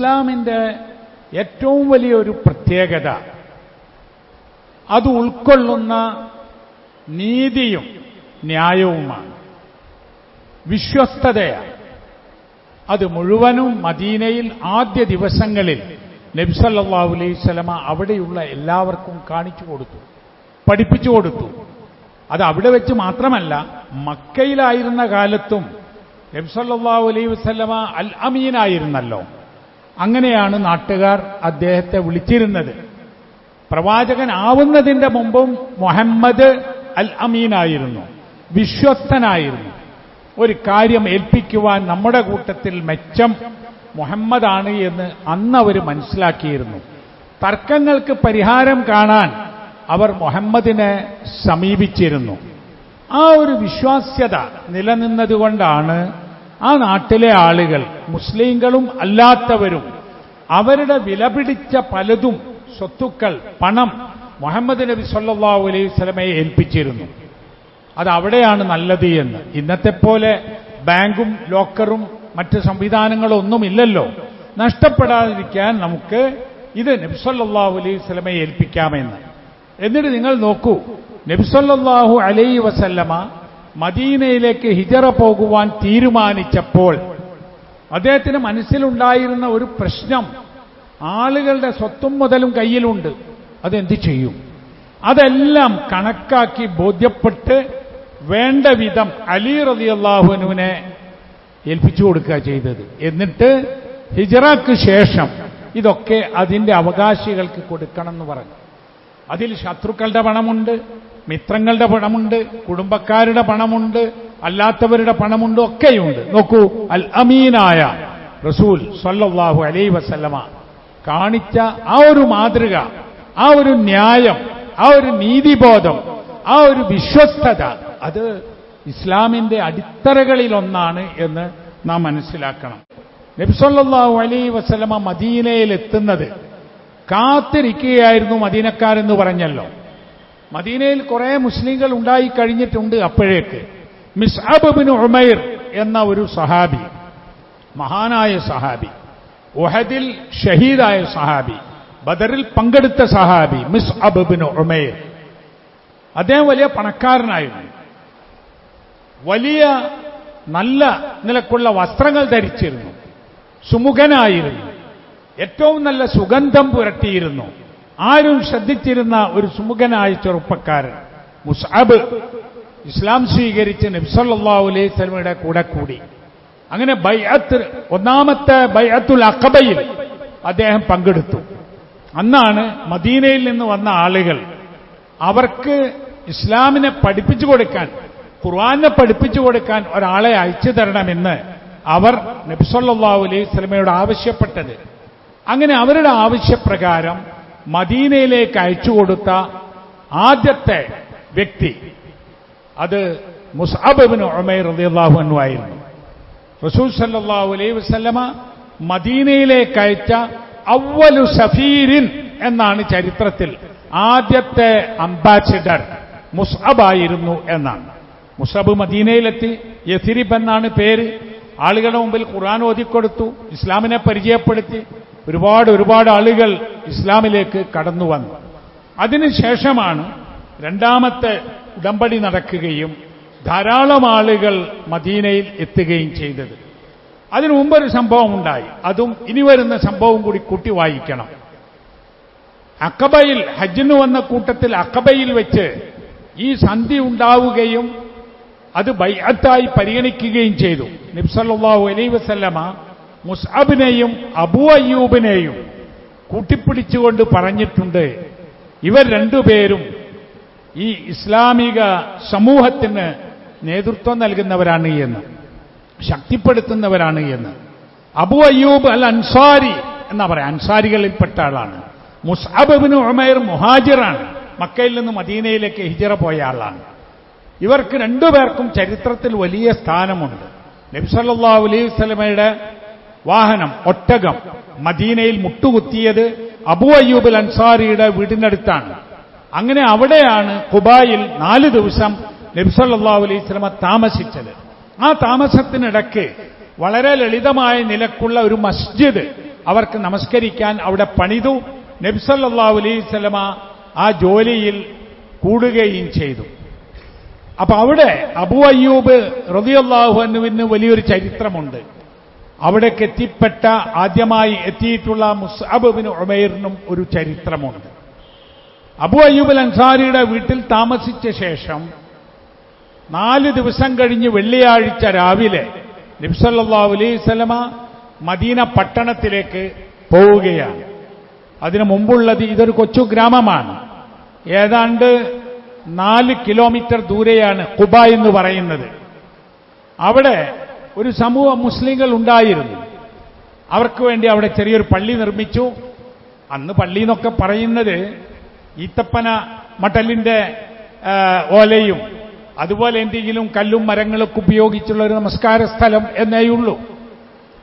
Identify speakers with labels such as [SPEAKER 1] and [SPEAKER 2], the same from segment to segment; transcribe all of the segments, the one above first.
[SPEAKER 1] ഇസ്ലാമിന്റെ ഏറ്റവും വലിയൊരു പ്രത്യേകത അത് ഉൾക്കൊള്ളുന്ന നീതിയും ന്യായവുമാണ്. വിശ്വസ്തതയാണ്. അത് മുഴുവനും മദീനയിൽ ആദ്യ ദിവസങ്ങളിൽ നബ്സല്ലാഹു അലൈഹി സ്വലമ അവിടെയുള്ള എല്ലാവർക്കും കാണിച്ചു കൊടുത്തു പഠിപ്പിച്ചു കൊടുത്തു. അത് അവിടെ വെച്ച് മാത്രമല്ല മക്കയിലായിരുന്ന കാലത്തും നബ്സല്ലാഹു അലൈഹി വസ്ലമ അൽ അമീനായിരുന്നല്ലോ. അങ്ങനെയാണ് നാട്ടുകാർ അദ്ദേഹത്തെ വിളിച്ചിരുന്നത്. പ്രവാചകൻ ആവുന്നതിന്റെ മുമ്പും മുഹമ്മദ് അൽ അമീനായിരുന്നു. വിശ്വസ്തനായിരുന്നു. ഒരു കാര്യം ഏൽപ്പിക്കുവാൻ നമ്മുടെ കൂട്ടത്തിൽ മെച്ചം മുഹമ്മദാണ് എന്ന് അന്ന് അവർ മനസ്സിലാക്കിയിരുന്നു. തർക്കങ്ങൾക്ക് പരിഹാരം കാണാൻ അവർ മുഹമ്മദിനെ സമീപിച്ചിരുന്നു. ആ ഒരു വിശ്വാസ്യത നിലനിന്നതുകൊണ്ടാണ് ആ നാട്ടിലെ ആളുകൾ മുസ്ലിങ്ങളും അല്ലാത്തവരും അവരുടെ വിലപിടിച്ച പലതും സ്വത്തുക്കൾ പണം മുഹമ്മദ് നബി സല്ലാഹു അലൈഹി സ്വലമയെ ഏൽപ്പിച്ചിരുന്നു. അത് അവിടെയാണ് നല്ലത് എന്ന്. ഇന്നത്തെ പോലെ ബാങ്കും ലോക്കറും മറ്റ് സംവിധാനങ്ങളും ഒന്നുമില്ലല്ലോ നഷ്ടപ്പെടാതിരിക്കാൻ നമുക്ക് ഇത് നബ്സല്ലാഹു അലൈഹി സ്വലമയെ ഏൽപ്പിക്കാമെന്ന്. എന്നിട്ട് നിങ്ങൾ നോക്കൂ നബ്സല്ലാഹു അലൈഹി വസല്ലമ മദീനയിലേക്ക് ഹിജറ പോകുവാൻ തീരുമാനിച്ചപ്പോൾ അദ്ദേഹത്തിന് മനസ്സിലുണ്ടായിരുന്ന ഒരു പ്രശ്നം ആളുകളുടെ സ്വത്തും മുതലും കയ്യിലുണ്ട്. അതെന്ത് ചെയ്യും? അതെല്ലാം കണക്കാക്കി ബോധ്യപ്പെട്ട് വേണ്ട വിധം അലി റതിയല്ലാഹുനുവിനെ ഏൽപ്പിച്ചു കൊടുക്കുക ചെയ്തത്. എന്നിട്ട് ഹിജറക്ക് ശേഷം ഇതൊക്കെ അതിന്റെ അവകാശികൾക്ക് കൊടുക്കണം എന്ന് പറഞ്ഞു. അതിൽ ശത്രുക്കളുടെ പണമുണ്ട് മിത്രങ്ങളുടെ പണമുണ്ട് കുടുംബക്കാരുടെ പണമുണ്ട് അല്ലാത്തവരുടെ പണമുണ്ട് ഒക്കെയുണ്ട്. നോക്കൂ അൽ അമീനായ റസൂൽ സല്ലാഹു അലൈ വസല്ലമ കാണിച്ച ആ ഒരു മാതൃക ആ ഒരു ന്യായം ആ ഒരു നീതിബോധം ആ ഒരു വിശ്വസ്തത അത് ഇസ്ലാമിന്റെ അടിത്തറകളിലൊന്നാണ് എന്ന് നാം മനസ്സിലാക്കണം. നബ്സല്ലാഹു അലൈ വസല്ലമ മദീനയിൽ എത്തുന്നത് കാത്തിരിക്കുകയായിരുന്നു മദീനക്കാരെന്ന് പറഞ്ഞല്ലോ. മദീനയിൽ കുറെ മുസ്ലിങ്ങൾ ഉണ്ടായി കഴിഞ്ഞിട്ടുണ്ട് അപ്പോഴേക്ക്. മിസ് അബിന് ഉമൈർ എന്ന ഒരു സഹാബി മഹാനായ സഹാബി ഒഹദിൽ ഷഹീദായ സഹാബി ബദറിൽ പങ്കെടുത്ത സഹാബി മിസ് അബിൻ ഉമൈർ. അദ്ദേഹം വലിയ പണക്കാരനായിരുന്നു. വലിയ നല്ല നിലക്കുള്ള വസ്ത്രങ്ങൾ ധരിച്ചിരുന്നു. സുമുഖനായിരുന്നു. ഏറ്റവും നല്ല സുഗന്ധം പുരട്ടിയിരുന്നു. ആരും ശ്രദ്ധിച്ചിരുന്ന ഒരു സുമുഖനായ ചെറുപ്പക്കാരൻ. മുസാബ് ഇസ്ലാം സ്വീകരിച്ച് നബ്സല്ലാ അലൈഹി കൂടെ കൂടി. അങ്ങനെ ബൈഅത്ത് ഒന്നാമത്തെ ബൈഅത്തുൽ അക്കബയിൽ അദ്ദേഹം പങ്കെടുത്തു. അന്നാണ് മദീനയിൽ നിന്ന് വന്ന ആളുകൾ അവർക്ക് ഇസ്ലാമിനെ പഠിപ്പിച്ചു കൊടുക്കാൻ ഖുർആാനെ പഠിപ്പിച്ചു കൊടുക്കാൻ ഒരാളെ അയച്ചു തരണമെന്ന് അവർ നബ്സല്ലാ അലൈഹി സ്വലമയോട് ആവശ്യപ്പെട്ടത്. അങ്ങനെ അവരുടെ ആവശ്യപ്രകാരം മദീനയിലേക്ക് അയച്ചു കൊടുത്ത ആദ്യത്തെ വ്യക്തി അത് മുസാബിന് ഉമേർ റളിയല്ലാഹു അൻഹു ആയിരുന്നു. റസൂൽ സല്ലാഹു അലൈ വസല്ലമ മദീനയിലേക്ക് അയച്ച അവലു സഫീരിൻ എന്നാണ് ചരിത്രത്തിൽ ആദ്യത്തെ അംബാസിഡർ മുസ്അബായിരുന്നു എന്നാണ്. മുസബ് മദീനയിലെത്തി യസിരിബ് എന്നാണ് പേര്. ആളുകളുടെ മുമ്പിൽ ഖുർആൻ ഓതിക്കൊടുത്തു ഇസ്ലാമിനെ പരിചയപ്പെടുത്തി ഒരുപാട് ഒരുപാട് ആളുകൾ ഇസ്ലാമിലേക്ക് കടന്നു വന്നു. അതിനുശേഷമാണ് രണ്ടാമത്തെ ഉടമ്പടി നടക്കുകയും ധാരാളം ആളുകൾ മദീനയിൽ എത്തുകയും ചെയ്തത്. അതിനു ഒരു സംഭവം ഉണ്ടായി അതും ഇനി വരുന്ന സംഭവം കൂടി കൂട്ടി വായിക്കണം. അക്കബയിൽ ഹജ്ജിന് വന്ന കൂട്ടത്തിൽ അക്കബയിൽ വെച്ച് ഈ സന്ധി ഉണ്ടാവുകയും അത് ബൈഅത്തായി പരിഗണിക്കുകയും ചെയ്തു. നിബ്സല്ലാഹു അലൈ വസല്ലമ മുസ്അബിനെയും അബു അയ്യൂബിനെയും കൂട്ടിപ്പിടിച്ചുകൊണ്ട് പറഞ്ഞിട്ടുണ്ട്. ഇവർ രണ്ടുപേരും ഈ ഇസ്ലാമിക സമൂഹത്തിന് നേതൃത്വം നൽകുന്നവരാണ് എന്ന് ശക്തിപ്പെടുത്തുന്നവരാണ് എന്ന്. അബു അയ്യൂബ് അൽ അൻസാരി എന്നാ പറയാം അൻസാരികളിൽപ്പെട്ട ആളാണ്. മുസ്അബിന് ഉമൈർ മുഹാജിറാണ് മക്കയിൽ നിന്ന് മദീനയിലേക്ക് ഹിജറ പോയ ആളാണ്. ഇവർക്ക് രണ്ടുപേർക്കും ചരിത്രത്തിൽ വലിയ സ്ഥാനമുണ്ട്. നബ്സല്ലാ അലൈഹി സ്വലമയുടെ വാഹനം ഒട്ടകം മദീനയിൽ മുട്ടുകുത്തിയത് അബു അയ്യൂബൽ അൻസാരിയുടെ വീടിനടുത്താണ്. അങ്ങനെ അവിടെയാണ് കുബായിൽ നാല് ദിവസം നബ്സല്ലാ അലൈഹി സ്വലമ താമസിച്ചത്. ആ താമസത്തിനിടയ്ക്ക് വളരെ ലളിതമായ നിലക്കുള്ള ഒരു മസ്ജിദ് അവർക്ക് നമസ്കരിക്കാൻ അവിടെ പണിതു. നബ്സല്ലാ അലൈഹി സ്വലമ ആ ജോലിയിൽ കൂടുകയും ചെയ്തു. അപ്പൊ അവിടെ അബു അയ്യൂബ് റതിയല്ലാഹുവിന് വലിയൊരു ചരിത്രമുണ്ട്. അവിടേക്ക് എത്തിപ്പെട്ട ആദ്യമായി എത്തിയിട്ടുള്ള മുസ്അബിന് ഉമേറിനും ഒരു ചരിത്രമുണ്ട്. അബു അയ്യൂബൽ അൻസാരിയുടെ വീട്ടിൽ താമസിച്ച ശേഷം നാല് ദിവസം കഴിഞ്ഞ് വെള്ളിയാഴ്ച രാവിലെ നിബ്സല്ലാ അലൈസലമ മദീന പട്ടണത്തിലേക്ക് പോവുകയാണ്. അതിനു മുമ്പുള്ളത് ഇതൊരു കൊച്ചു ഗ്രാമമാണ്. ഏതാണ്ട് നാല് കിലോമീറ്റർ ദൂരെയാണ് കുബ എന്ന് പറയുന്നത്. അവിടെ ഒരു സമൂഹം മുസ്ലിങ്ങൾ ഉണ്ടായിരുന്നു. അവർക്ക് വേണ്ടി അവിടെ ചെറിയൊരു പള്ളി നിർമ്മിച്ചു. അന്ന് പള്ളി എന്നൊക്കെ പറയുന്നത് ഈത്തപ്പന മട്ടലിന്റെ ഓലയും അതുപോലെ എന്തെങ്കിലും കല്ലും മരങ്ങളൊക്കെ ഉപയോഗിച്ചുള്ള ഒരു നമസ്കാര സ്ഥലം എന്നേയുള്ളൂ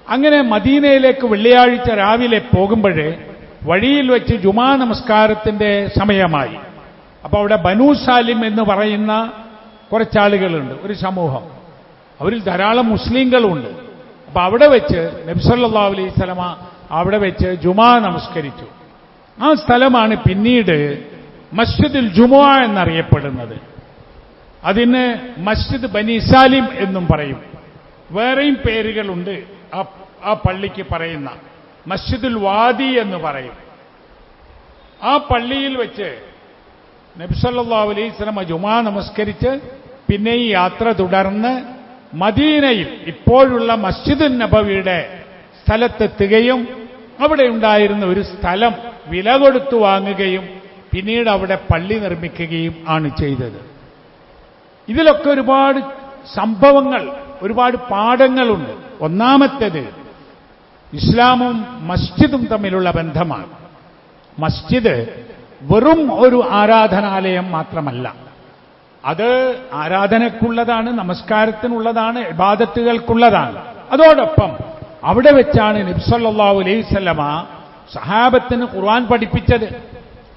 [SPEAKER 1] അങ്ങനെ മദീനയിലേക്ക് വെള്ളിയാഴ്ച രാവിലെ പോകുമ്പോഴേ വഴിയിൽ വെച്ച് ജുമാ നമസ്കാരത്തിന്റെ സമയമായി. അപ്പൊ അവിടെ ബനൂ സാലിം എന്ന് പറയുന്ന കുറച്ചാളുകളുണ്ട് ഒരു സമൂഹം. അവരിൽ ധാരാളം മുസ്ലിങ്ങളുണ്ട്. അപ്പൊ അവിടെ വെച്ച് നബ്സല്ലാ അലൈഹി സ്വലമ അവിടെ വെച്ച് ജുമാ നമസ്കരിച്ചു. ആ സ്ഥലമാണ് പിന്നീട് മസ്ജിദുൽ ജുമുഅ എന്നറിയപ്പെടുന്നത്. അതിന് മസ്ജിദ് ബനി സാലിം എന്നും പറയും. വേറെയും പേരുകളുണ്ട്. ആ പള്ളിക്ക് പറയുന്ന മസ്ജിദുൽ വാദി എന്ന് പറയും. ആ പള്ളിയിൽ വെച്ച് നബ്സല്ലാ അലൈഹി സ്വലമ ജുമാ നമസ്കരിച്ച് പിന്നെ ഈ യാത്ര തുടർന്ന് മദീനയിൽ ഇപ്പോഴുള്ള മസ്ജിദ് നബവിയുടെ സ്ഥലത്തെത്തുകയും അവിടെ ഉണ്ടായിരുന്ന ഒരു സ്ഥലം വില കൊടുത്തു വാങ്ങുകയും പിന്നീട് അവിടെ പള്ളി നിർമ്മിക്കുകയും ആണ് ചെയ്തത്. ഇതിലൊക്കെ ഒരുപാട് സംഭവങ്ങൾ ഒരുപാട് പാഠങ്ങളുണ്ട്. ഒന്നാമത്തേത് ഇസ്ലാമും മസ്ജിദും തമ്മിലുള്ള ബന്ധമാണ്. മസ്ജിദ് വെറും ഒരു ആരാധനാലയം മാത്രമല്ല. അത് ആരാധനക്കുള്ളതാണ് നമസ്കാരത്തിനുള്ളതാണ് ഇബാദത്തുകൾക്കുള്ളതാണ്. അതോടൊപ്പം അവിടെ വെച്ചാണ് നബ്സല്ലാഹു അലൈവല്ലമ സഹാബത്തിന് ഖുർആൻ പഠിപ്പിച്ചത്.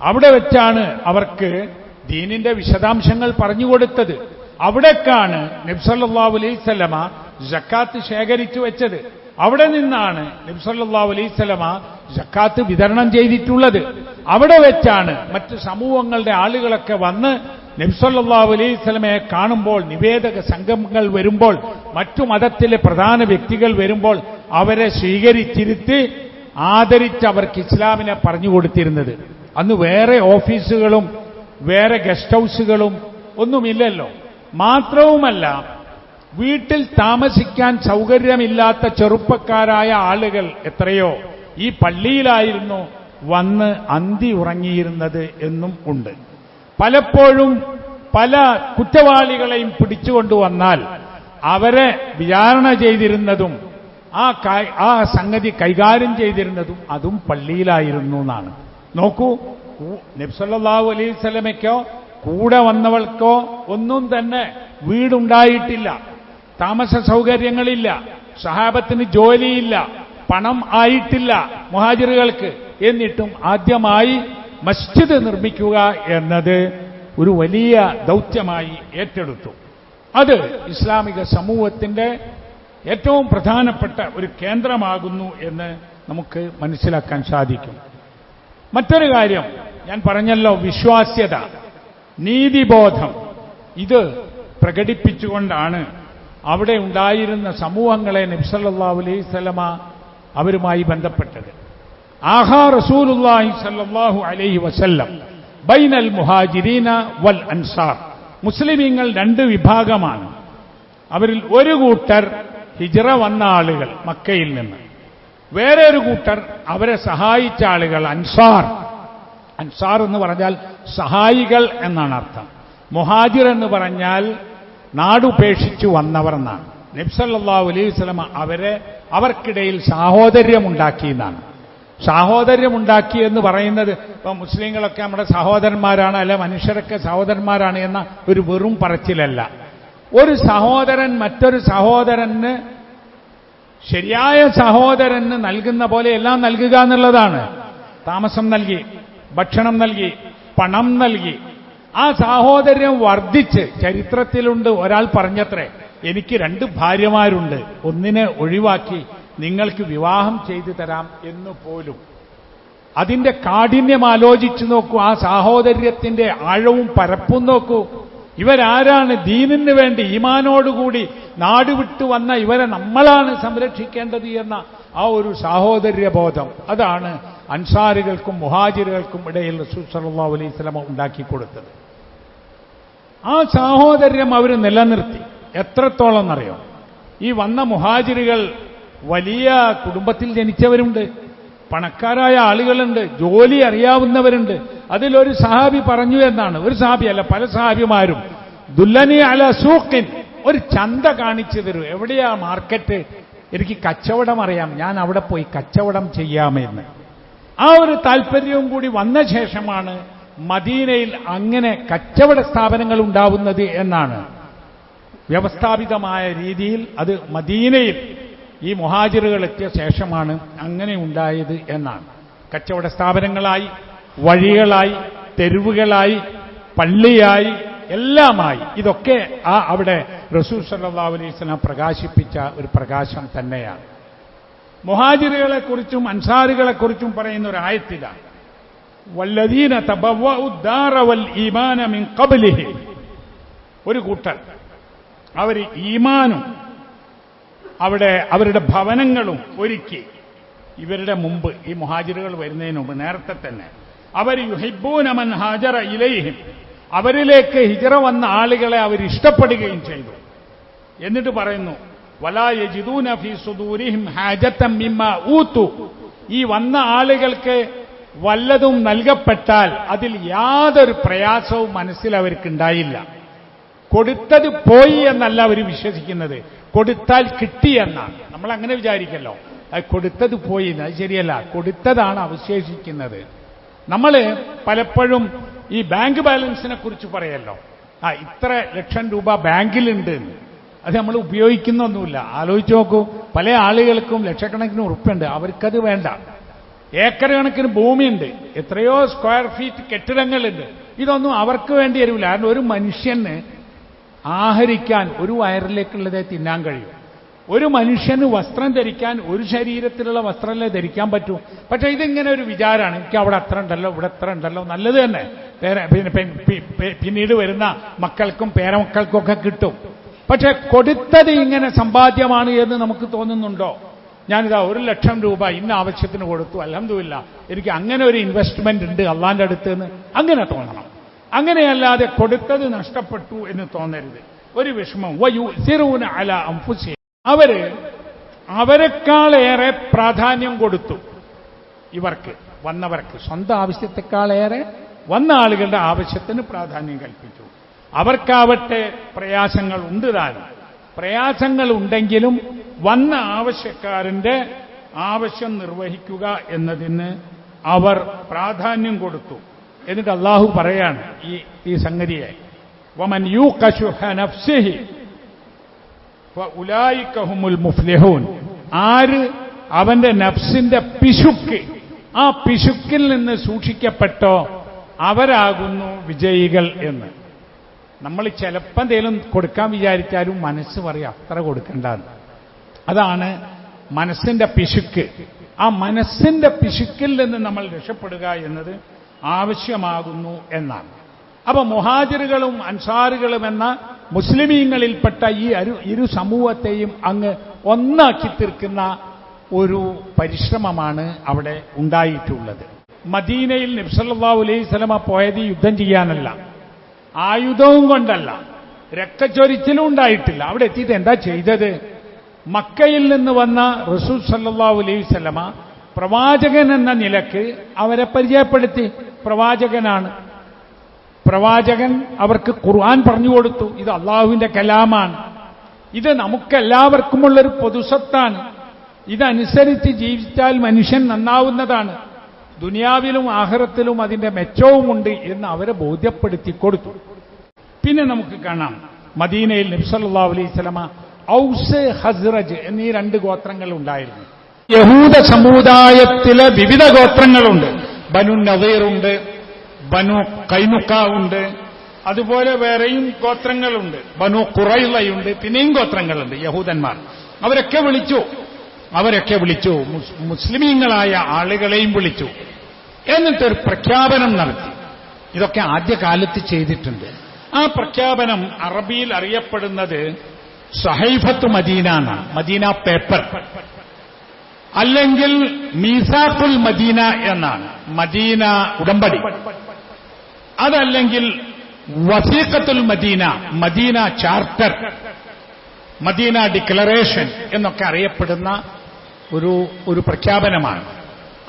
[SPEAKER 1] അവിടെ വെച്ചാണ് അവർക്ക് ദീനിന്റെ വിശദാംശങ്ങൾ പറഞ്ഞുകൊടുത്തത് അവിടേക്കാണ് അലൈഹി അലൈവല്ലമ ജക്കാത്ത് ശേഖരിച്ചു വെച്ചത്. അവിടെ നിന്നാണ് നബ്സല്ലാഹു അലൈവല്ലമ ജക്കാത്ത് വിതരണം ചെയ്തിട്ടുള്ളത്. അവിടെ വെച്ചാണ് മറ്റ് സമൂഹങ്ങളുടെ ആളുകളൊക്കെ വന്ന് നബ്സല്ലാഹു അലൈഹി സ്വലമയെ കാണുമ്പോൾ നിവേദക സംഘങ്ങൾ വരുമ്പോൾ മറ്റു മതത്തിലെ പ്രധാന വ്യക്തികൾ വരുമ്പോൾ അവരെ സ്വീകരിച്ചിരുത്തി ആദരിച്ച് അവർക്ക് ഇസ്ലാമിനെ പറഞ്ഞു കൊടുത്തിരുന്നത്. അന്ന് വേറെ ഓഫീസുകളും വേറെ ഗസ്റ്റ് ഹൗസുകളും ഒന്നുമില്ലല്ലോ. മാത്രവുമല്ല വീട്ടിൽ താമസിക്കാൻ സൗകര്യമില്ലാത്ത ചെറുപ്പക്കാരായ ആളുകൾ എത്രയോ ഈ പള്ളിയിലായിരുന്നു വന്ന് അന്തി ഉറങ്ങിയിരുന്നത് എന്നും ഉണ്ട്. പലപ്പോഴും പല കുറ്റവാളികളെയും പിടിച്ചുകൊണ്ടുവന്നാൽ അവരെ വിചാരണ ചെയ്തിരുന്നതും ആ ആ സംഗതി കൈകാര്യം ചെയ്തിരുന്നതും അതും പള്ളിയിലായിരുന്നു എന്നാണ്. നോക്കൂ നബ്സല്ലാഹു അലൈഹി സ്വലമയ്ക്കോ കൂടെ വന്നവൾക്കോ ഒന്നും തന്നെ വീടുണ്ടായിട്ടില്ല താമസ സൗകര്യങ്ങളില്ല സഹാബത്തിന് ജോലിയില്ല പണം ആയിട്ടില്ല മുഹാജിറുകൾക്ക്. എന്നിട്ടും ആദ്യമായി മസ്ജിദ് നിർമ്മിക്കുക എന്നത് ഒരു വലിയ ദൗത്യമായി ഏറ്റെടുത്തു. അത് ഇസ്ലാമിക സമൂഹത്തിന്റെ ഏറ്റവും പ്രധാനപ്പെട്ട ഒരു കേന്ദ്രമാകുന്നു എന്ന് നമുക്ക് മനസ്സിലാക്കാൻ സാധിക്കും. മറ്റൊരു കാര്യം ഞാൻ പറഞ്ഞല്ലോ വിശ്വാസ്യത നീതിബോധം ഇത് പ്രകടിപ്പിച്ചുകൊണ്ടാണ് അവിടെ ഉണ്ടായിരുന്ന സമൂഹങ്ങളെ നബ്സല്ലാ അലൈഹി സ്വലമ അവരുമായി ബന്ധപ്പെട്ടത്. ആഹാ റസൂലുല്ലാഹി സല്ലല്ലാഹു അലൈഹി വസല്ലം ബൈനൽ മുഹാജിരീന വൽ അൻസാർ. മുസ്ലിമീങ്ങൾ രണ്ട് വിഭാഗമാണ്. അവരിൽ ഒരു കൂട്ടർ ഹിജറ വന്ന ആളുകൾ മക്കയിൽ നിന്ന്. വേറെ ഒരു കൂട്ടർ അവരെ സഹായിച്ച ആളുകൾ അൻസാർ. അൻസാർ എന്ന് പറഞ്ഞാൽ സഹായികൾ എന്നാണ് അർത്ഥം. മുഹാജിർ എന്ന് പറഞ്ഞാൽ നാടുപേക്ഷിച്ചു വന്നവർ എന്നാണ്. നബ്സല്ലാ അലൈഹി സ്വലമ അവരെ അവർക്കിടയിൽ സാഹോദര്യമുണ്ടാക്കിയെന്നാണ് സാഹോദര്യമുണ്ടാക്കി എന്ന് പറയുന്നത് ഇപ്പം മുസ്ലിങ്ങളൊക്കെ നമ്മുടെ സഹോദരന്മാരാണ് അല്ല മനുഷ്യരൊക്കെ സഹോദരന്മാരാണ് എന്ന ഒരു വെറും പറച്ചിലല്ല. ഒരു സഹോദരൻ മറ്റൊരു സഹോദരന് ശരിയായ സഹോദരന് നൽകുന്ന പോലെ എല്ലാം നൽകുക എന്നുള്ളതാണ്. താമസം നൽകി ഭക്ഷണം നൽകി പണം നൽകി. ആ സാഹോദര്യം വർദ്ധിച്ച് ചരിത്രത്തിലുണ്ട് ഒരാൾ പറഞ്ഞത്രേ എനിക്ക് രണ്ട് ഭാര്യമാരുണ്ട് ഒന്നിനെ ഒഴിവാക്കി നിങ്ങൾക്ക് വിവാഹം ചെയ്തു തരാം എന്ന് പോലും. അതിന്റെ കാഠിന്യം ആലോചിച്ചു നോക്കൂ ആ സാഹോദര്യത്തിന്റെ ആഴവും പരപ്പും നോക്കൂ. ഇവരാരാണ് ദീനിന് വേണ്ടി ഈമാനോടുകൂടി നാടുവിട്ടു വന്ന ഇവരെ നമ്മളാണ് സംരക്ഷിക്കേണ്ടത് എന്ന ആ ഒരു സാഹോദര്യബോധം. അതാണ് അൻസാരികൾക്കും മുഹാജിറുകൾക്കും ഇടയിൽ റസൂൽ സല്ലല്ലാഹു അലൈഹി വസല്ലമ ഉണ്ടാക്കി കൊടുത്തത്. ആ സാഹോദര്യം അവർ നിലനിർത്തി. എത്രത്തോളം എന്നറിയോ ഈ വന്ന മുഹാജിറുകൾ വലിയ കുടുംബത്തിൽ ജനിച്ചവരുണ്ട്. പണക്കാരായ ആളുകളുണ്ട്. ജോലി അറിയാവുന്നവരുണ്ട്. അതിലൊരു സഹാബി പറഞ്ഞു എന്നാണ്. ഒരു സഹാബി അല്ല പല സഹാബിമാരും. ദുല്ലനി അല സൂക്കിൻ ഒരു ചന്ത കാണിച്ചു തരൂ. എവിടെയാ മാർക്കറ്റ്? എനിക്ക് കച്ചവടം അറിയാം. ഞാൻ അവിടെ പോയി കച്ചവടം ചെയ്യാമെന്ന് ആ ഒരു താല്പര്യവും കൂടി വന്ന ശേഷമാണ് മദീനയിൽ അങ്ങനെ കച്ചവട സ്ഥാപനങ്ങൾ ഉണ്ടാവുന്നത് എന്നാണ് വ്യവസ്ഥാപിതമായ രീതിയിൽ അത് മദീനയിൽ ഈ മുഹാജിറുകൾ എത്തിയ ശേഷമാണ് അങ്ങനെ ഉണ്ടായത് എന്നാണ്. കച്ചവട സ്ഥാപനങ്ങളായി വഴികളായി തെരുവുകളായി പള്ളിയായി എല്ലാമായി. ഇതൊക്കെ ആ അവിടെ റസൂൽ സല്ലാ അലൈസ്ലാം പ്രകാശിപ്പിച്ച ഒരു പ്രകാശം തന്നെയാണ്. മുഹാജിറുകളെക്കുറിച്ചും അൻസാറുകളെക്കുറിച്ചും പറയുന്ന ഒരു ആയത്തിലാണ്. വല്ലദീന തബവൽ ഈമാന മിൻ കബലിഹി ഒരു കൂട്ടർ. അവർ ഈമാനും അവിടെ അവരുടെ ഭവനങ്ങളും ഒരുക്കി. ഇവരുടെ മുമ്പ് ഈ മുഹാജിറുകൾ വരുന്നതിന് മുമ്പ് നേരത്തെ തന്നെ. അവർ യുഹിബൂനമൻ ഹാജറ ഇലയിഹിം അവരിലേക്ക് ഹിജറ വന്ന ആളുകളെ അവർ ഇഷ്ടപ്പെടുകയും ചെയ്തു. എന്നിട്ട് പറയുന്നു വലാ യജിദൂന ഫീ സുദൂരിഹിം ഹാജത്തം മിമ്മ ഊത്തു. ഈ വന്ന ആളുകൾക്ക് വല്ലതും നൽകപ്പെട്ടാൽ അതിൽ യാതൊരു പ്രയാസവും മനസ്സിൽ അവർക്കുണ്ടായില്ല. കൊടുത്തത് പോയി എന്നല്ല അവർ വിശ്വസിക്കുന്നത്. കൊടുത്താൽ കിട്ടി എന്നാണ് നമ്മൾ അങ്ങനെ വിചാരിക്കല്ലോ. അത് കൊടുത്തത് പോയി. അത് ശരിയല്ല. കൊടുത്തതാണ് അവശേഷിക്കുന്നത്. നമ്മൾ പലപ്പോഴും ഈ ബാങ്ക് ബാലൻസിനെ കുറിച്ച് പറയല്ലോ. ആ ഇത്ര ലക്ഷം രൂപ ബാങ്കിലുണ്ട്. അത് നമ്മൾ ഉപയോഗിക്കുന്നൊന്നുമില്ല. ആലോചിച്ച് നോക്കൂ. പല ആളുകൾക്കും ലക്ഷക്കണക്കിന് ഉറപ്പുണ്ട്. അവർക്കത് വേണ്ട. ഏക്കർ കണക്കിന് ഭൂമിയുണ്ട്. എത്രയോ സ്ക്വയർ ഫീറ്റ് കെട്ടിടങ്ങളുണ്ട്. ഇതൊന്നും അവർക്ക് വേണ്ടി വരില്ല. കാരണം ഒരു മനുഷ്യന് ആഹരിക്കാൻ ഒരു വയറിലേക്കുള്ളതേ തിന്നാൻ കഴിയും. ഒരു മനുഷ്യന് വസ്ത്രം ധരിക്കാൻ ഒരു ശരീരത്തിലുള്ള വസ്ത്രമല്ലേ ധരിക്കാൻ പറ്റൂ? പക്ഷേ ഇതിങ്ങനെ ഒരു വിചാരമാണ് എനിക്ക് അവിടെ അത്ര ഉണ്ടല്ലോ ഇവിടെ അത്ര ഉണ്ടല്ലോ. നല്ലത് തന്നെ. പിന്നീട് വരുന്ന മക്കൾക്കും പേരമക്കൾക്കൊക്കെ കിട്ടും. പക്ഷെ കൊടുത്തത് ഇങ്ങനെ സമ്പാദ്യമാണ് എന്ന് നമുക്ക് തോന്നുന്നുണ്ടോ? ഞാനിതാ ഒരു ലക്ഷം രൂപ ഇന്ന ആവശ്യത്തിന് കൊടുത്തു. അലഹമില്ല എനിക്ക് അങ്ങനെ ഒരു ഇൻവെസ്റ്റ്മെന്റ് ഉണ്ട് അള്ളാന്റെ അടുത്ത് നിന്ന് അങ്ങനെ തോന്നണം. അങ്ങനെയല്ലാതെ കൊടുത്തത് നഷ്ടപ്പെട്ടു എന്ന് തോന്നരുത്. ഒരു വിഷമം. വയു സിറൂന അല അംഫുസി. അവർ അവരെക്കാളേറെ പ്രാധാന്യം കൊടുത്തു. ഇവർക്ക് വന്നവർക്ക്. സ്വന്തം ആവശ്യത്തെക്കാളേറെ വന്ന ആളുകളുടെ ആവശ്യത്തിന് പ്രാധാന്യം കൽപ്പിച്ചു. അവർക്കാവട്ടെ പ്രയാസങ്ങൾ ഉണ്ട് താനും. പ്രയാസങ്ങൾ ഉണ്ടെങ്കിലും വന്ന ആവശ്യക്കാരന്റെ ആവശ്യം നിർവഹിക്കുക എന്നതിന് അവർ പ്രാധാന്യം കൊടുത്തു. എന്നിട്ട് അള്ളാഹു പറയാണ് ഈ ഈ സംഗതിയെ. വമൻ യു നഫ്സിഹി ഉലായിക്കഹുമുൽ മുഫ്ലിഹൂൻ. ആര് അവന്റെ നഫ്സിന്റെ പിശുക്ക് ആ പിശുക്കിൽ നിന്ന് സൂക്ഷിക്കപ്പെട്ടോ അവരാകുന്നു വിജയികൾ എന്ന്. നമ്മൾ ചിലപ്പം എന്തെങ്കിലും കൊടുക്കാൻ വിചാരിച്ചാലും മനസ്സ് പറയാം അത്ര കൊടുക്കണ്ടെന്ന്. അതാണ് മനസ്സിന്റെ പിശുക്ക്. ആ മനസ്സിന്റെ പിശുക്കിൽ നിന്ന് നമ്മൾ രക്ഷപ്പെടുക എന്നത് ആവശ്യമാകുന്നു എന്നാണ്. അപ്പൊ മുഹാജിറുകളും അൻസാറുകളും എന്ന മുസ്ലിമീങ്ങളിൽപ്പെട്ട ഈ ഇരു സമൂഹത്തെയും അങ്ങ് ഒന്നാക്കി തീർക്കുന്ന ഒരു പരിശ്രമമാണ് അവിടെ ഉണ്ടായിട്ടുള്ളത്. മദീനയിൽ നിബ്സല്ലാ അലൈഹി സ്വലമ പോയത് യുദ്ധം ചെയ്യാനല്ല. ആയുധവും കൊണ്ടല്ല. രക്തചൊരിച്ചിലും ഉണ്ടായിട്ടില്ല. അവിടെ എത്തിയിട്ട് എന്താ ചെയ്തത്? മക്കയിൽ നിന്ന് വന്ന റസൂൽ സല്ലല്ലാഹു അലൈഹി സ്വലമ പ്രവാചകൻ എന്ന നിലയ്ക്ക് അവരെ പരിചയപ്പെടുത്തി. പ്രവാചകനാണ്. പ്രവാചകൻ അവർക്ക് ഖുർആൻ പറഞ്ഞു കൊടുത്തു. ഇത് അള്ളാഹുവിന്റെ കലാമാണ്. ഇത് നമുക്കെല്ലാവർക്കുമുള്ളൊരു പൊതുസത്താണ്. ഇതനുസരിച്ച് ജീവിച്ചാൽ മനുഷ്യൻ നന്നാവുന്നതാണ്. ദുനിയാവിലും ആഹ്റത്തിലും അതിന്റെ മെച്ചവുമുണ്ട് എന്ന് അവരെ ബോധ്യപ്പെടുത്തി കൊടുത്തു. പിന്നെ നമുക്ക് കാണാം. മദീനയിൽ നിബ്സല്ലാ അലൈഹി സ്വലമ ഔസ് ഹസ്റജ് എന്നീ രണ്ട് ഗോത്രങ്ങൾ ഉണ്ടായിരുന്നു യഹൂദ സമുദായത്തിലെ വിവിധ ഗോത്രങ്ങളുണ്ട്. ബനു നദീറുണ്ട് ബനു ഉണ്ട് അതുപോലെ വേറെയും ഗോത്രങ്ങളുണ്ട്. ബനു കുറയുള്ളയുണ്ട് പിന്നെയും ഗോത്രങ്ങളുണ്ട് യഹൂദന്മാർ. അവരൊക്കെ വിളിച്ചു. അവരൊക്കെ വിളിച്ചു. മുസ്- മുസ്ലിമീങ്ങളായ ആളുകളെയും വിളിച്ചു. എന്നിട്ടൊരു പ്രഖ്യാപനം നടത്തി. ഇതൊക്കെ ആദ്യകാലത്ത് ചെയ്തിട്ടുണ്ട്. ആ പ്രഖ്യാപനം അറബിയിൽ അറിയപ്പെടുന്നത് സഹൈഫത്ത് മദീന എന്നാണ് മദീന പേപ്പർ. അല്ലെങ്കിൽ മീസാഖുൽ മദീന എന്നാണ്. മദീന ഉടമ്പടി. അതല്ലെങ്കിൽ വസീഖത്തുൽ Medina Medina charter Medina declaration എന്നൊക്കെ അറിയപ്പെടുന്ന ഒരു ഒരു പ്രഖ്യാപനമാണ്.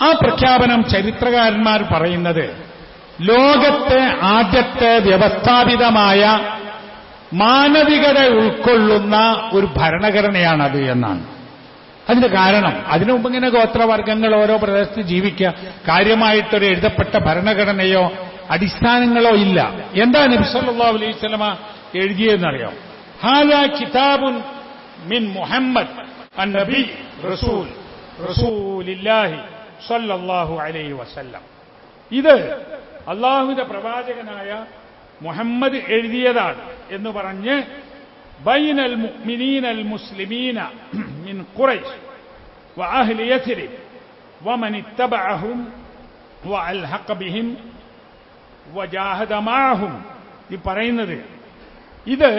[SPEAKER 1] ആ പ്രഖ്യാപനം ചരിത്രകാരന്മാർ പറയുന്നത് ലോകത്തെ ആദ്യത്തെ വ്യവസ്ഥാപിതമായ മാനവികത ഉൾക്കൊള്ളുന്ന ഒരു ഭരണഘടനയാണത് എന്നാണ്. അതിന് കാരണം. അതിനു മുമ്പ് ഇങ്ങനെ ഗോത്രവർഗങ്ങൾ ഓരോ പ്രദേശത്ത് ജീവിക്കുക. കാര്യമായിട്ടൊരു എഴുതപ്പെട്ട ഭരണഘടനയോ അടിസ്ഥാനങ്ങളോ ഇല്ല. എന്താ നബിസല്ലാ അലൈഹി സ്വലമ എഴുതിയെന്നറിയാം ഹാല കിതാബുൻ മിൻ മുഹമ്മദ് നബി റസൂൽ റസൂലില്ലാഹി സല്ലല്ലാഹു അലൈഹി വസല്ലം. ഇത് അള്ളാഹുവിന്റെ പ്രവാചകനായ മുഹമ്മദ് എഴുതിയതാണ് എന്ന് പറഞ്ഞ് ബൈനൽ മുഅ്മിനീനൽ മുസ്ലിമീന من قريش وأهل يثرب ومن اتبعهم وألحق بهم وجاهد معهم ഈ പറയുന്നത് ഇത്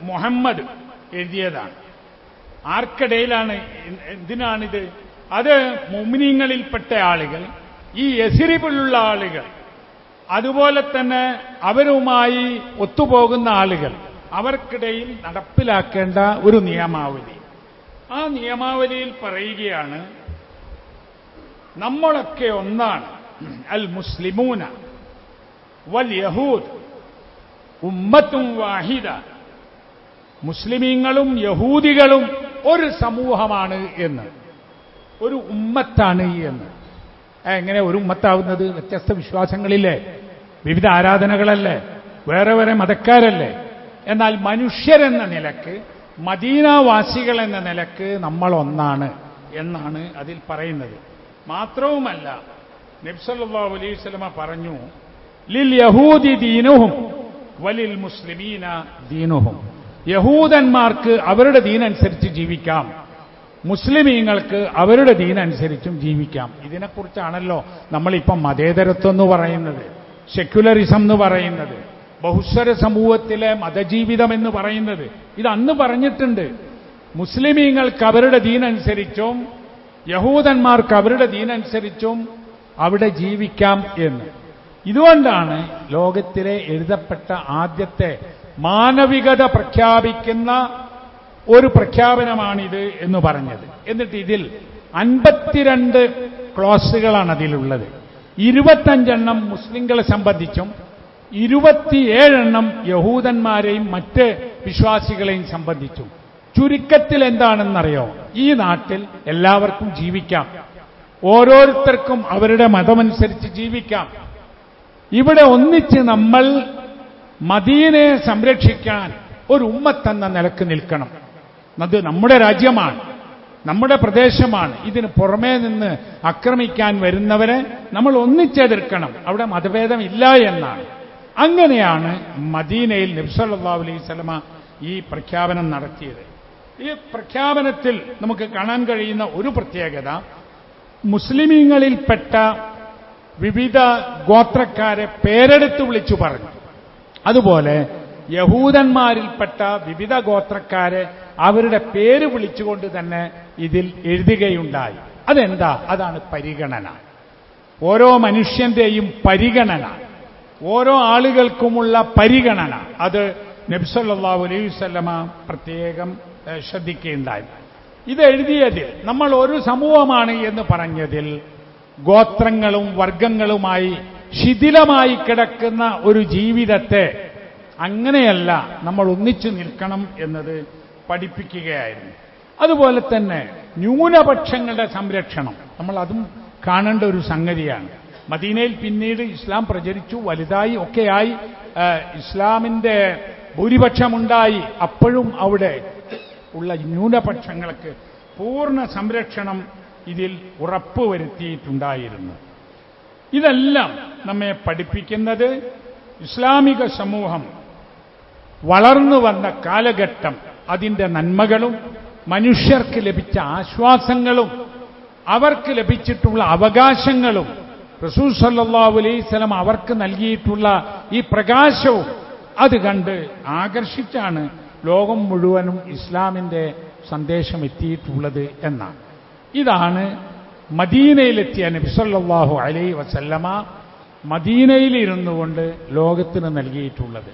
[SPEAKER 1] മുഹമ്മദ് എഴുതിയതാണ് ആർക്കിടയിലാണ് എന്തിനാണിത് അത് മുമിനിങ്ങളിൽപ്പെട്ട ആളുകൾ ഈ എസിരിബിലുള്ള ആളുകൾ അതുപോലെ തന്നെ അവരുമായി ഒത്തുപോകുന്ന ആളുകൾ അവർക്കിടയിൽ നടപ്പിലാക്കേണ്ട ഒരു നിയമാവലി ആ നിയമാവലിയിൽ പറയുകയാണ് നമ്മളൊക്കെ ഒന്നാണ്. അൽ മുസ്ലിമൂന വൽ യഹൂദ് ഉമ്മത്തും വാഹിദ. മുസ്ലിമീങ്ങളും യഹൂദികളും ഒരു സമൂഹമാണ് എന്ന്. ഒരു ഉമ്മത്താണ് എന്ന്. എങ്ങനെ ഒരു ഉമ്മത്താവുന്നത്? വ്യത്യസ്ത വിശ്വാസങ്ങളില്ലേ? വിവിധ ആരാധനകളല്ലേ? വേറെ വേറെ മതക്കാരല്ലേ? എന്നാൽ മനുഷ്യരെന്ന നിലയ്ക്ക് മദീനാവാസികൾ എന്ന നിലയ്ക്ക് നമ്മൾ ഒന്നാണ് എന്നാണ് അതിൽ പറയുന്നത്. മാത്രവുമല്ല നബ്സല്ലാ അലൈഹി പറഞ്ഞു ലിൽ യഹൂദി ദീനുഹും വലിൽ മുസ്ലിമീന ദീനുഹും. യഹൂദന്മാർക്ക് അവരുടെ ദീനനുസരിച്ച് ജീവിക്കാം. മുസ്ലിമീങ്ങൾക്ക് അവരുടെ ദീനനുസരിച്ചും ജീവിക്കാം. ഇതിനെക്കുറിച്ചാണല്ലോ നമ്മളിപ്പം മതേതരത്വം എന്ന് പറയുന്നത് സെക്യുലറിസം എന്ന് പറയുന്നത്. ബഹുസ്വര സമൂഹത്തിലെ മതജീവിതം എന്ന് പറയുന്നത്. ഇത് അന്ന് പറഞ്ഞിട്ടുണ്ട്. മുസ്ലിമീങ്ങൾക്ക് അവരുടെ ദീനനുസരിച്ചും യഹൂദന്മാർക്ക് അവരുടെ ദീനനുസരിച്ചും അവിടെ ജീവിക്കാം എന്ന്. ഇതുകൊണ്ടാണ് ലോകത്തിലെ എഴുതപ്പെട്ട ആദ്യത്തെ മാനവികത പ്രഖ്യാപിക്കുന്ന ഒരു പ്രഖ്യാപനമാണിത് എന്ന് പറഞ്ഞത്. എന്നിട്ട് ഇതിൽ അൻപത്തിരണ്ട് ക്ലോസുകളാണ് അതിലുള്ളത്. ഇരുപത്തഞ്ചെണ്ണം മുസ്ലിങ്ങളെ സംബന്ധിച്ചും ഇരുപത്തിയേഴെണ്ണം യഹൂദന്മാരെയും മറ്റ് വിശ്വാസികളെയും സംബന്ധിച്ചു. ചുരുക്കത്തിൽ എന്താണെന്നറിയോ ഈ നാട്ടിൽ എല്ലാവർക്കും ജീവിക്കാം. ഓരോരുത്തർക്കും അവരുടെ മതമനുസരിച്ച് ജീവിക്കാം. ഇവിടെ ഒന്നിച്ച് നമ്മൾ മദീനെ സംരക്ഷിക്കാൻ ഒരു ഉമ്മത്തെന്ന നിലയ്ക്ക് നിൽക്കണം. അത് നമ്മുടെ രാജ്യമാണ് നമ്മുടെ പ്രദേശമാണ്. ഇതിന് പുറമേ നിന്ന് ആക്രമിക്കാൻ വരുന്നവരെ നമ്മൾ ഒന്നിച്ചെതിർക്കണം. അവിടെ മതഭേദമില്ല എന്നാണ്. അങ്ങനെയാണ് മദീനയിൽ നബ്സല്ലാ അലൈഹി സ്വലമ ഈ പ്രഖ്യാപനം നടത്തിയത്. ഈ പ്രഖ്യാപനത്തിൽ നമുക്ക് കാണാൻ കഴിയുന്ന ഒരു പ്രത്യേകത മുസ്ലിമീങ്ങളിൽപ്പെട്ട വിവിധ ഗോത്രക്കാരെ പേരെടുത്ത് വിളിച്ചു പറഞ്ഞു. അതുപോലെ യഹൂദന്മാരിൽപ്പെട്ട വിവിധ ഗോത്രക്കാരെ അവരുടെ പേര് വിളിച്ചുകൊണ്ട് തന്നെ ഇതിൽ എഴുതുകയുണ്ടായി. അതെന്താ? അതാണ് പരിഗണന. ഓരോ മനുഷ്യന്റെയും പരിഗണന. ഓരോ ആളുകൾക്കുമുള്ള പരിഗണന. അത് നബ്സല്ലാഹു അലൈഹി വസല്ലമ പ്രത്യേകം ശ്രദ്ധിക്കുകയുണ്ടായി ഇത് എഴുതിയതിൽ നമ്മൾ ഒരു സമൂഹമാണ് എന്ന് പറഞ്ഞതിൽ ഗോത്രങ്ങളും വർഗങ്ങളുമായി ശിഥിലമായി കിടക്കുന്ന ഒരു ജീവിതത്തെ അങ്ങനെയല്ല നമ്മൾ ഒന്നിച്ചു നിൽക്കണം എന്നത് പഠിപ്പിക്കുകയായിരുന്നു. അതുപോലെ തന്നെ ന്യൂനപക്ഷങ്ങളുടെ സംരക്ഷണം. നമ്മൾ അതും കാണേണ്ട ഒരു സംഗതിയാണ്. മദീനയിൽ പിന്നീട് ഇസ്ലാം പ്രചരിച്ചു വലുതായി ഒക്കെയായി. ഇസ്ലാമിന്റെ ഭൂരിപക്ഷമുണ്ടായി അപ്പോഴും അവിടെ ഉള്ള ന്യൂനപക്ഷങ്ങൾക്ക് പൂർണ സംരക്ഷണം ഇതിൽ ഉറപ്പുവരുത്തിയിട്ടുണ്ടായിരുന്നു. ഇതെല്ലാം നമ്മെ പഠിപ്പിക്കുന്നത് ഇസ്ലാമിക സമൂഹം വളർന്നു വന്ന കാലഘട്ടം അതിന്റെ നന്മകളും മനുഷ്യർക്ക് ലഭിച്ച ആശ്വാസങ്ങളും അവർക്ക് ലഭിച്ചിട്ടുള്ള അവകാശങ്ങളും റസൂൽ സല്ലല്ലാഹു അലൈഹി സ്വലം അവർക്ക് നൽകിയിട്ടുള്ള ഈ പ്രകാശവും അത് കണ്ട് ആകർഷിച്ചാണ് ലോകം മുഴുവനും ഇസ്ലാമിന്റെ സന്ദേശം എത്തിയിട്ടുള്ളത് എന്നാണ്. ഇതാണ് മദീനയിലെത്തിയ നബിസല്ലാഹു അലൈ വസല്ലമ മദീനയിൽ ഇരുന്നു കൊണ്ട് ലോകത്തിന് നൽകിയിട്ടുള്ളത്.